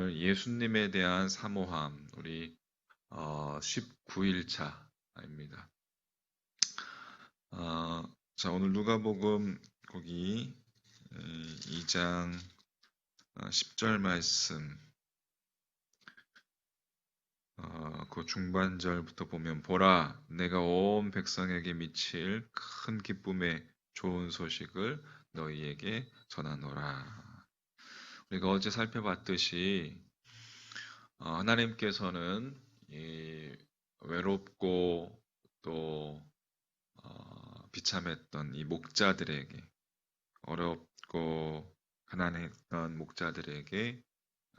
예수님에 대한 사모함 우리 어, 19일차입니다. 어, 자 오늘 누가복음 거기 2장 10절 어, 말씀 어, 그 중반절부터 보면 보라 내가 온 백성에게 미칠 큰 기쁨의 좋은 소식을 너희에게 전하노라. 우리가 어제 살펴봤듯이 어, 하나님께서는 외롭고 또 어, 비참했던 이 목자들에게 어렵고 가난했던 목자들에게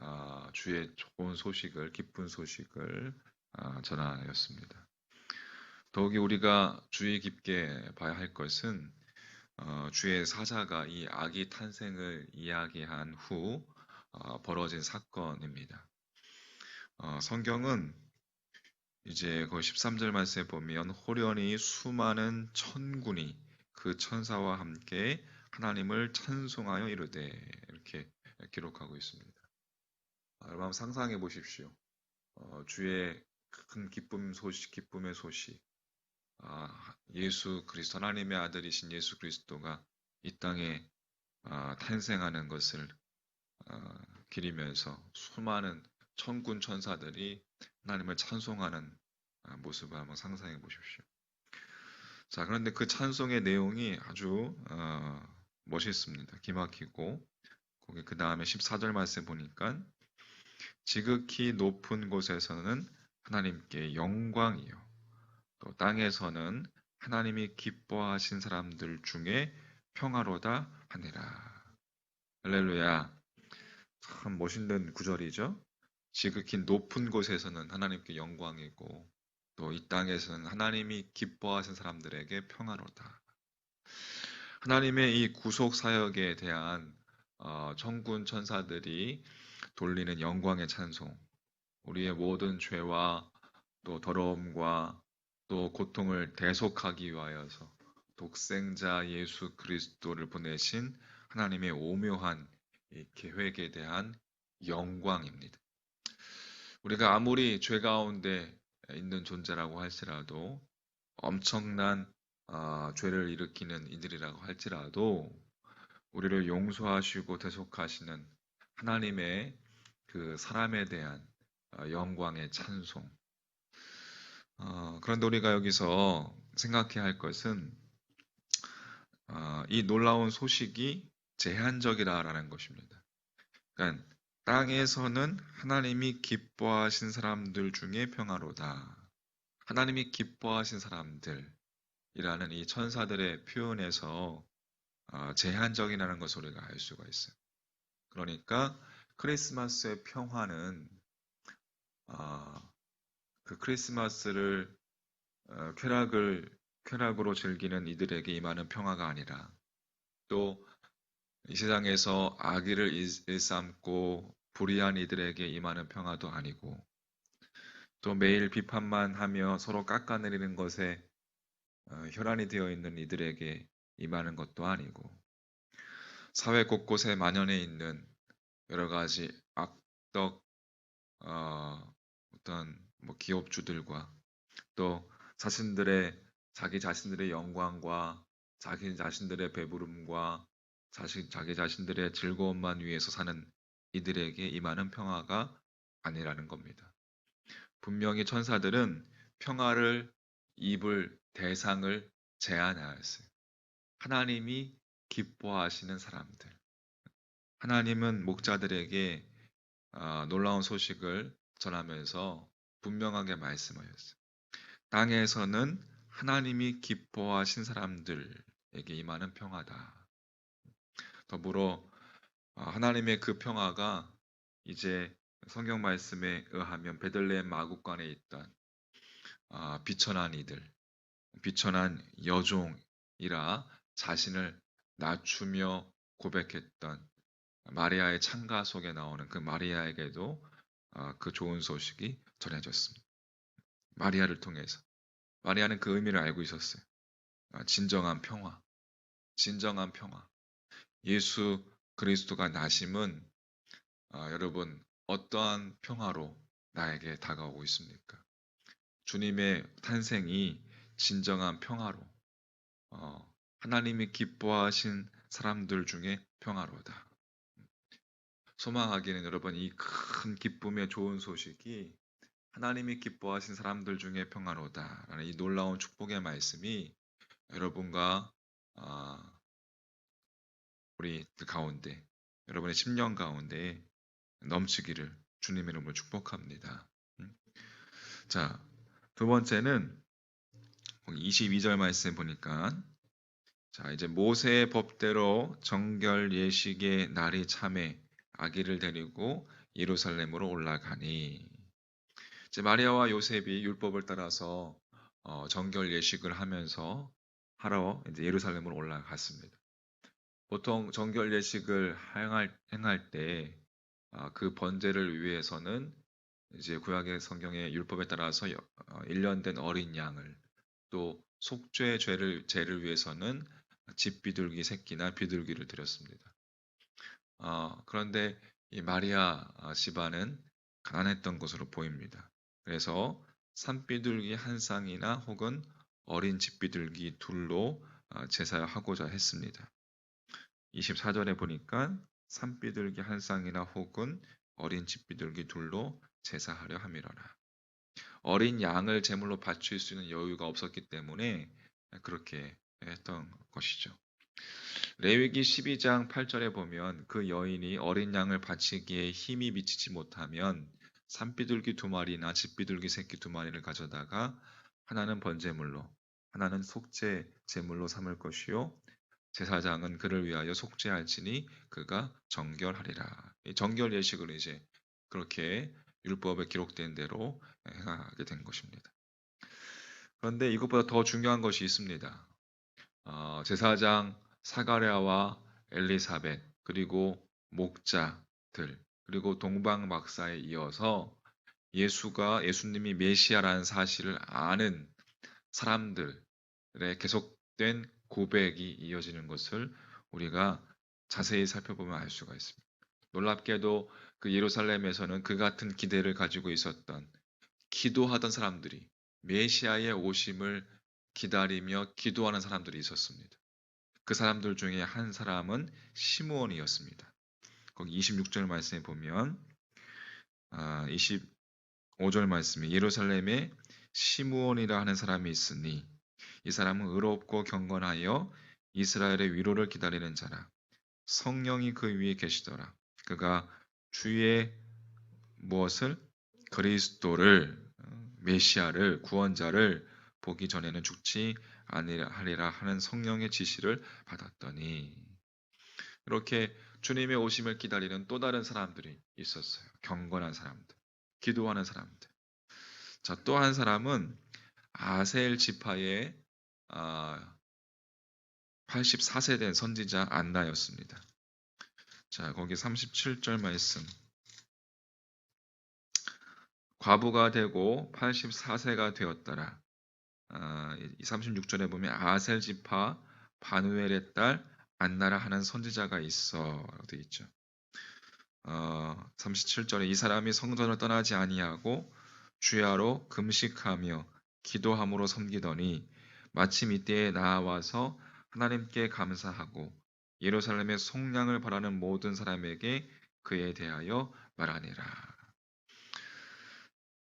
어, 주의 좋은 소식을 기쁜 소식을 전하였습니다. 더욱이 우리가 주의 깊게 봐야 할 것은 어, 주의 사자가 이 아기 탄생을 이야기한 후 어, 벌어진 사건입니다. 어, 성경은 이제 그 13절 말씀에 보면 호련히 수많은 천군이 그 천사와 함께 하나님을 찬송하여 이르되 이렇게 기록하고 있습니다. 여러분 상상해 보십시오. 어, 주의 큰 기쁨 소식, 기쁨의 소식, 아, 예수 그리스도 하나님의 아들이신 예수 그리스도가 이 땅에 아, 탄생하는 것을 아, 기리면서 수많은 천군 천사들이 하나님을 찬송하는 모습을 한번 상상해 보십시오. 자, 그런데 그 찬송의 내용이 아주 어, 멋있습니다. 기막히고 거기 그 다음에 14절 말씀 보니까 지극히 높은 곳에서는 하나님께 영광이요 또 땅에서는 하나님이 기뻐하신 사람들 중에 평화로다 하니라. 할렐루야. 참 멋있는 구절이죠. 지극히 높은 곳에서는 하나님께 영광이고 또 이 땅에서는 하나님이 기뻐하신 사람들에게 평화로다. 하나님의 이 구속 사역에 대한 어, 천군 천사들이 돌리는 영광의 찬송, 우리의 모든 죄와 또 더러움과 또 고통을 대속하기 위하여서 독생자 예수 그리스도를 보내신 하나님의 오묘한 계획에 대한 영광입니다. 우리가 아무리 죄 가운데 있는 존재라고 할지라도 엄청난 어, 죄를 일으키는 이들이라고 할지라도 우리를 용서하시고 대속하시는 하나님의 그 사람에 대한 어, 영광의 찬송 어, 그런데 우리가 여기서 생각해야 할 것은 어, 이 놀라운 소식이 제한적이라는 것입니다. 그러니까 땅에서는 하나님이 기뻐하신 사람들 중에 평화로다. 하나님이 기뻐하신 사람들이라는 이 천사들의 표현에서 어, 제한적이라는 것을 우리가 알 수가 있어요. 그러니까 크리스마스의 평화는 어, 그 크리스마스를 어, 쾌락을 쾌락으로 즐기는 이들에게 임하는 평화가 아니라 또 이 세상에서 악의를 일삼고 불의한 이들에게 임하는 평화도 아니고 또 매일 비판만 하며 서로 깎아내리는 것에 어, 혈안이 되어 있는 이들에게 임하는 것도 아니고 사회 곳곳에 만연해 있는 여러 가지 악덕 어, 어떤 뭐 기업주들과 또 자신들의 자기 자신들의 영광과 자기 자신들의 배부름과 자신, 자기 자신들의 즐거움만 위해서 사는 이들에게 임하는 평화가 아니라는 겁니다. 분명히 천사들은 평화를 입을 대상을 제한하였어요. 하나님이 기뻐하시는 사람들. 하나님은 목자들에게 어, 놀라운 소식을 전하면서 분명하게 말씀하셨어요. 땅에서는 하나님이 기뻐하신 사람들에게 임하는 평화다. 더불어 어, 하나님의 그 평화가 이제 성경 말씀에 의하면 베들레헴 마국간에 있던 어, 비천한 이들, 비천한 여종이라 자신을 낮추며 고백했던 마리아의 창가 속에 나오는 그 마리아에게도 어, 그 좋은 소식이 전해졌습니다. 마리아를 통해서. 마리아는 그 의미를 알고 있었어요. 아, 진정한 평화. 진정한 평화. 예수 그리스도가 나심은 아, 여러분 어떠한 평화로 나에게 다가오고 있습니까? 주님의 탄생이 진정한 평화로 어, 하나님이 기뻐하신 사람들 중에 평화로다. 소망하기는 여러분 이 큰 기쁨의 좋은 소식이 하나님이 기뻐하신 사람들 중에 평화로다라는 이 놀라운 축복의 말씀이 여러분과 아, 우리 가운데 여러분의 심령 가운데 넘치기를 주님의 이름으로 축복합니다. 음. 자, 두 번째는 22절 말씀 보니까 자, 이제 모세의 법대로 정결 예식의 날이 참에 아기를 데리고 예루살렘으로 올라가니 이제 마리아와 요셉이 율법을 따라서 어, 정결 예식을 하면서 하러 이제 예루살렘으로 올라갔습니다. 보통 정결 예식을 행할, 행할 때 아, 그 번제를 위해서는 이제 구약의 성경의 율법에 따라서 여- 어, 1년 된 어린 양을 또 속죄 죄를 죄를 위해서는 집 비둘기 새끼나 비둘기를 드렸습니다. 어, 그런데 이 마리아 아, 집안은 가난했던 것으로 보입니다. 그래서 산비둘기 한 쌍이나 혹은 어린 집비둘기 둘로 아, 제사하고자 했습니다. 24절에 보니까 산비둘기 한 쌍이나 혹은 어린 집비둘기 둘로 제사하려 함이러라. 어린 양을 제물로 바칠 수 있는 여유가 없었기 때문에 그렇게 했던 것이죠. 레위기 12장 8절에 보면 그 여인이 어린 양을 바치기에 힘이 미치지 못하면 산비둘기 두 마리 나 집비둘기 새끼 두 마리를 가져다가 하나는 번제물로 하나는 속죄 제물로 삼을 것이요 제사장은 그를 위하여 속죄할지니 그가 정결하리라. 이 정결 예식을 이제 그렇게 율법에 기록된 대로 행하게 된 것입니다. 그런데 이것보다 더 중요한 것이 있습니다. 어, 제사장 사가랴와 엘리사벳 그리고 목자들 그리고 동방 박사에 이어서 예수가 예수님이 메시아라는 사실을 아는 사람들의 계속된 고백이 이어지는 것을 우리가 자세히 살펴보면 알 수가 있습니다. 놀랍게도 그 예루살렘에서는 그 같은 기대를 가지고 있었던 기도하던 사람들이 메시아의 오심을 기다리며 기도하는 사람들이 있었습니다. 그 사람들 중에 한 사람은 시므온이었습니다. 거기 26절 말씀에 보면 아, 25절 말씀에 예루살렘에 시므온이라 하는 사람이 있으니 이 사람은 의롭고 경건하여 이스라엘의 위로를 기다리는 자라. 성령이 그 위에 계시더라. 그가 주의 무엇을? 그리스도를 어, 메시아를 구원자를 보기 전에는 죽지 아니하리라 하는 성령의 지시를 받았더니 이렇게 주님의 오심을 기다리는 또 다른 사람들이 있었어요. 경건한 사람들, 기도하는 사람들. 자, 또 한 사람은 아셀 지파의 아, 84세 된 선지자 안나였습니다. 자, 거기 37절 말씀. 과부가 되고 84세가 되었더라. 아, 이 36절에 보면 아셀 지파 바누엘의 딸 안나라 하는 선지자가 있어 되어 있죠. 어, 37절에 이 사람이 성전을 떠나지 아니하고 주야로 금식하며 기도함으로 섬기더니 마침 이때에 나와서 하나님께 감사하고 예루살렘의 속량을 바라는 모든 사람에게 그에 대하여 말하니라.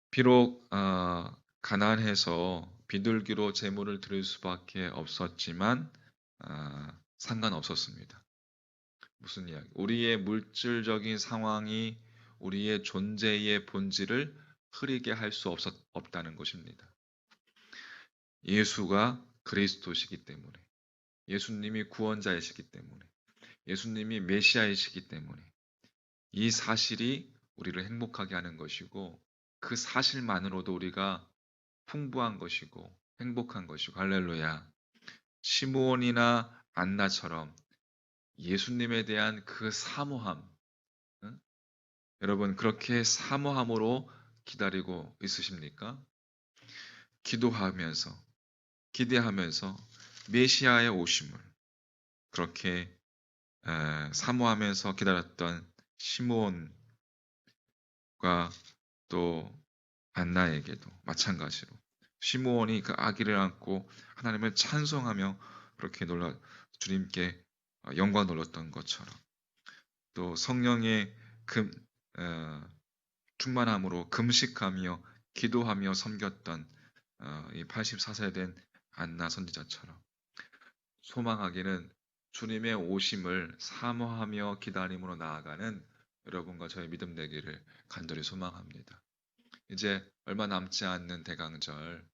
비록 어, 가난해서 비둘기로 제물을 드릴 수밖에 없었지만 아, 상관없었습니다. 무슨 이야기? 우리의 물질적인 상황이 우리의 존재의 본질을 흐리게 할 수 없다는 것입니다. 예수가 그리스도시기 때문에, 예수님이 구원자이시기 때문에, 예수님이 메시아이시기 때문에 이 사실이 우리를 행복하게 하는 것이고 그 사실만으로도 우리가 풍부한 것이고 행복한 것이고 할렐루야. 시므온이나 안나처럼 예수님에 대한 그 사모함, 응? 여러분 그렇게 사모함으로 기다리고 있으십니까? 기도하면서 기대하면서 메시아의 오심을 그렇게 에, 사모하면서 기다렸던 가또 안나에게도 마찬가지로 시므온이 그 아기를 안고 하나님을 찬송하며 그렇게 놀라 주님께 어, 영광 돌렸던 것처럼 또 성령의 금 어, 충만함으로 금식하며 기도하며 섬겼던 어, 이 84세 된 안나 선지자처럼 소망하기는 주님의 오심을 사모하며 기다림으로 나아가는 여러분과 저의 믿음 되기를 간절히 소망합니다. 이제 얼마 남지 않는 대강절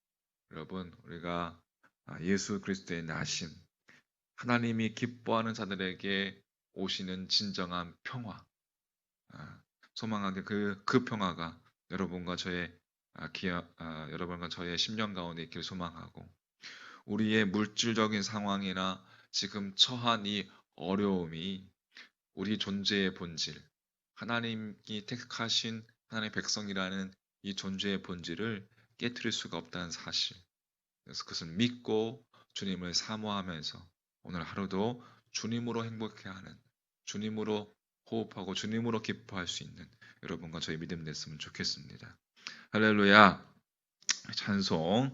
여러분 우리가 아, 예수 그리스도의 나심 하나님이 기뻐하는 자들에게 오시는 진정한 평화. 아, 소망하게 그, 그 평화가 여러분과 저의 아, 기아, 아, 여러분과 저의 심령 가운데 있기를 소망하고 우리의 물질적인 상황이나 지금 처한 이 어려움이 우리 존재의 본질 하나님이 택하신 하나님의 백성이라는 이 존재의 본질을 깨뜨릴 수가 없다는 사실. 그래서 그것을 믿고 주님을 사모하면서 오늘 하루도 주님으로 행복해하는 주님으로 호흡하고 주님으로 기뻐할 수 있는 여러분과 저희 믿음 됐으면 좋겠습니다. 할렐루야 찬송